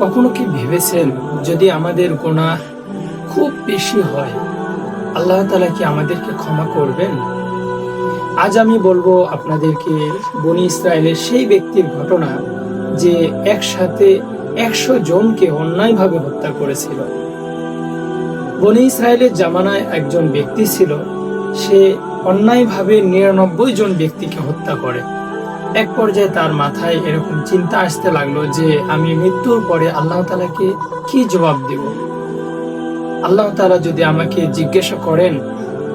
কখনো কি ভেবেছেন যদি আমাদের গুনাহ খুব বেশি হয়, আল্লাহ তালা কি আমাদেরকে ক্ষমা করবেন? আজ আমি বলব আপনাদেরকে বনি ইসরায়েলের সেই ব্যক্তির ঘটনা যে একসাথে একশো জনকে অন্যায়ভাবে হত্যা করেছিল। বনি ইসরায়েলের জামানায় একজন ব্যক্তি ছিল, সে অন্যায়ভাবে নিরানব্বই জন ব্যক্তিকে হত্যা করে। এক পর্যায়ে তার মাথায় এরকম চিন্তা আসতে লাগল যে, আমি মৃত্যুর পরে আল্লাহ তালাকে কি জবাব দেব? আল্লাহ তালা যদি আমাকে জিজ্ঞাসা করেন,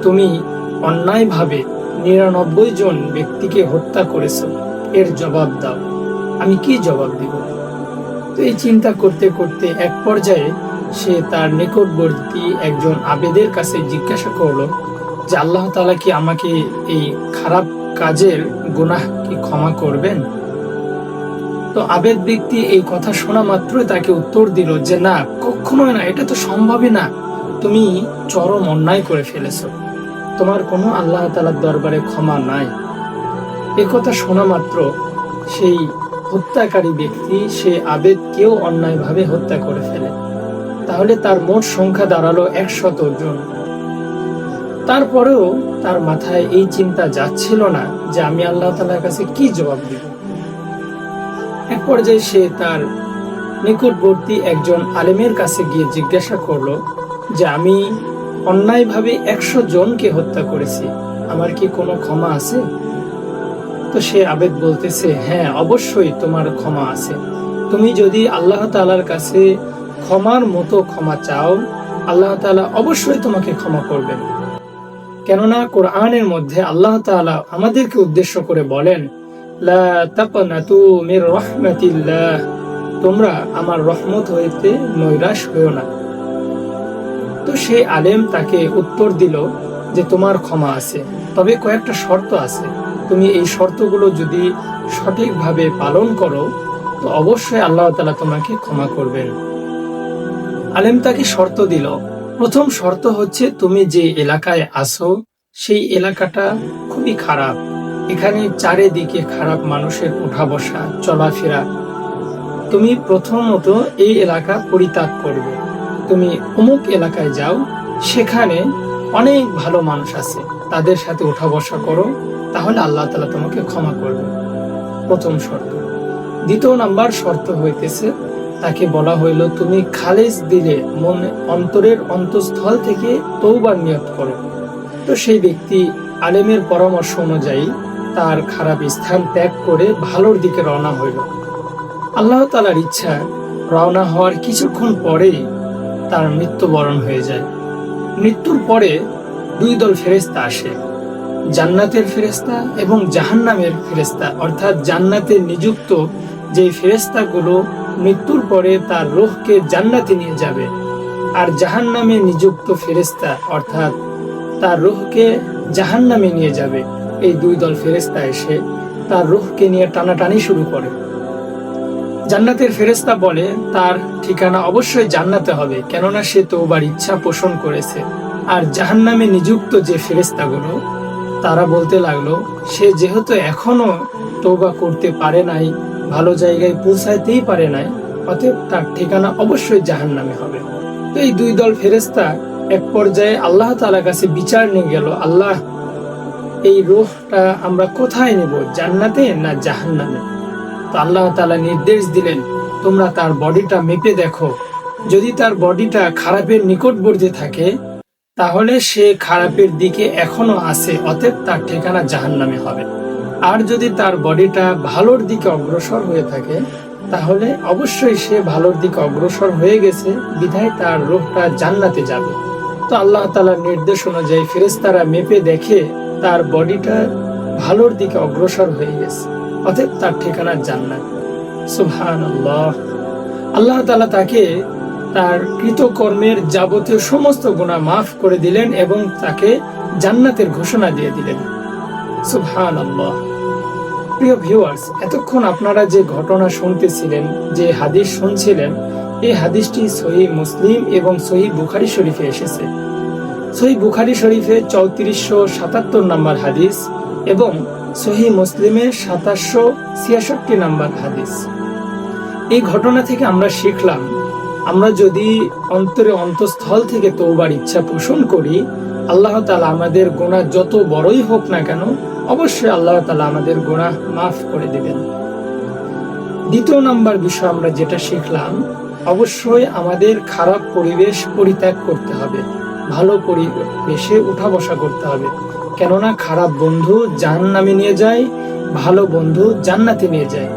তুমি অন্যায়ভাবে নিরানব্বই জন ব্যক্তিকে হত্যা করেছ, এর জবাব দাও। আমি কি জবাব দিব? তো এই চিন্তা করতে করতে এক পর্যায়ে সে তার নিকটবর্তী একজন আবেদের কাছে জিজ্ঞাসা করল যে আল্লাহ তালা কি আমাকে এই খারাপ কাজের গুনাহ কি ক্ষমা করবেন? তো আবেদ ব্যক্তি এই কথা শোনা মাত্রই তাকে উত্তর দিল যে, না, কখনোই না, এটা তো সম্ভবই না। তুমি চরম অন্যায় করে ফেলেছো। তোমার কোনো আল্লাহ তালার দরবারে ক্ষমা নাই। এ কথা শোনা মাত্র সেই হত্যাকারী ব্যক্তি, সে আবেদকেও অন্যায়ভাবে হত্যা করে ফেলে। তাহলে তার মোট সংখ্যা দাঁড়াল একশত জন। তারপরেও তার মাথায় এই চিন্তা যাচ্ছিল না যে আমি আল্লাহ তালার কাছে কি জবাব দিব। এক পর্যায়ে সে তার নিকটবর্তী একজন আলেমের কাছে গিয়ে জিজ্ঞাসা করল যে, আমি অন্যায়ভাবে একশো জনকে হত্যা করেছি, আমার কি কোনো ক্ষমা আছে? তো সে আবেদ বলতেছে হ্যাঁ অবশ্যই তোমার ক্ষমা আছে। তুমি যদি আল্লাহ তালার কাছে ক্ষমার মতো ক্ষমা চাও, আল্লাহ তালা অবশ্যই তোমাকে ক্ষমা করবেন। কেননা কোরআনের মধ্যে আল্লাহ তাআলা আমাদেরকে উদ্দেশ্য করে বলেন তোমরা আমার রহমত হইতে নৈরাশ হইও না। তো সেই আলেম তাকে উত্তর দিল যে তোমার ক্ষমা আছে। তবে কয়েকটা শর্ত আছে। তুমি এই শর্তগুলো যদি সঠিকভাবে পালন করো, তো অবশ্যই আল্লাহ তালা তোমাকে ক্ষমা করবেন। আলেম তাকে শর্ত দিল প্রথম শর্ত হচ্ছে তুমি যে এলাকায় আসো সেই এলাকাটা খুবই খারাপ। এখানে চারিদিকে খারাপ মানুষের উঠা বসা, চলাফেরা। তুমি প্রথমত এই এলাকা পরিত্যাগ করবে। তুমি অমুক এলাকায় যাও, সেখানে অনেক ভালো মানুষ আছে। তাদের সাথে উঠা বসা করো, তাহলে আল্লাহ তালা তোমাকে ক্ষমা করবে। প্রথম শর্ত। দ্বিতীয় নাম্বার শর্ত হইতেছে তাকে বলা হইল, তুমি খালেজ দিলে মনে অন্তরের অন্তঃস্থল থেকে তৌবার নিয়ত করো। তো সেই ব্যক্তি আলেমের পরামর্শ অনুযায়ী তার খারাপ স্থান ত্যাগ করে ভালোর দিকে রওনা হইল। আল্লাহ তালার ইচ্ছা, রওনা হওয়ার কিছুক্ষণ পরেই তার মৃত্যুবরণ হয়ে যায়। মৃত্যুর পরে দুই দল ফেরেস্তা আসে। জান্নাতের ফেরেস্তা এবং জাহান্নামের ফেরেস্তা অর্থাৎ জান্নাতে নিযুক্ত যে ফেরেস্তাগুলো মৃত্যুর পরে তার রোহকে জান্নাতে নিয়ে যাবে, আর জাহান নামে নিযুক্ত ফেরেস্তা অর্থাৎ তার রোহকে জাহান নামে নিয়ে যাবে। এই দুই দল ফেরেস্তা এসে তার রোহকে নিয়ে টানাটানি শুরু করে। জান্নাতের ফেরেস্তা বলে, তার ঠিকানা অবশ্যই জান্নাতে হবে, কেননা সে তোবার ইচ্ছা পোষণ করেছে। আর জাহান নামে নিযুক্ত যে ফেরেস্তাগুলো তারা বলতে লাগল, সে যেহেতু এখনও তৌবা করতে পারে নাই ভালো জায়গায় পৌঁছাইতেই পারে নাই, অতএব তার ঠিকানা অবশ্যই জাহান নামে হবে। তো এই দুই দল ফেরেস্তা এক পর্যায়ে আল্লাহ তালা কাছে বিচার নিয়ে গেল, আল্লাহ, এই রোহটা আমরা কোথায় নেব, জান্নাতে না জাহান নামে তো আল্লাহ তালা নির্দেশ দিলেন, তোমরা তার বডিটা মেপে দেখো। যদি তার বডিটা খারাপের নিকটবর্তী থাকে, তাহলে সে খারাপের দিকে এখনও আছে, অতএব তার ঠিকানা জাহান নামে হবে। আর যদি তার বডিটা ভালোর দিকে অগ্রসর হয়ে থাকে, তাহলে অবশ্যই সে ভালোর দিকে অগ্রসর হয়ে গেছে, বিধায় তার রোহটা জান্নাতে যাবে। তো আল্লাহ তালার নির্দেশ অনুযায়ী ফেরেস্তারা মেপে দেখে তার বডিটা ভালোর দিকে অগ্রসর হয়ে গেছে, অতএব তার ঠিকানা জান্নাত। সুবহান আল্লাহ আল্লাহ তালা তাকে তার কৃতকর্মের যাবতীয় সমস্ত গুণা মাফ করে দিলেন এবং তাকে জান্নাতের ঘোষণা দিয়ে দিলেন। সুবহান আল্লাহ প্রিয় ভিউয়ার্স এতক্ষণ আপনারা যে ঘটনা শুনতেছিলেন, যে হাদিস শুনছিলেন, এই হাদিসটি সহি মুসলিম এবং সহি বুখারি শরীফে এসেছে। সহি বুখারি শরীফে চৌত্রিশশো সাতাত্তর নম্বর হাদিস এবং সহি মুসলিমের সাতাশশো ছিয়াষট্টি নাম্বার হাদিস। এই ঘটনা থেকে আমরা শিখলাম, আমরা যদি অন্তরে অন্তঃস্থল থেকে তৌবার ইচ্ছা পোষণ করি, আল্লাহ তালা আমাদের গোনা যত বড়ই হোক না কেন অবশ্যই আল্লাহ তালা আমাদের গোনা মাফ করে দেবেন। দ্বিতীয় নাম্বার বিষয় আমরা যেটা শিখলাম, অবশ্যই আমাদের খারাপ পরিবেশ পরিত্যাগ করতে হবে, ভালো পরিবেশে উঠা বসা করতে হবে। কেননা খারাপ বন্ধু জাহান নামে নিয়ে যায়, ভালো বন্ধু জান্নাতে নিয়ে যায়।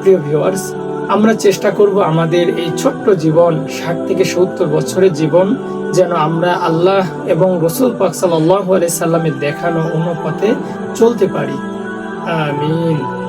প্রিয় ভিউয়ার্স আমরা চেষ্টা করব আমাদের এই ছোট্ট জীবন, ষাট থেকে সত্তর বছরের জীবন, যেন আমরা আল্লাহ এবং রসুল পাক সাল্লাহ দেখানো পথে চলতে পারি। আমিন।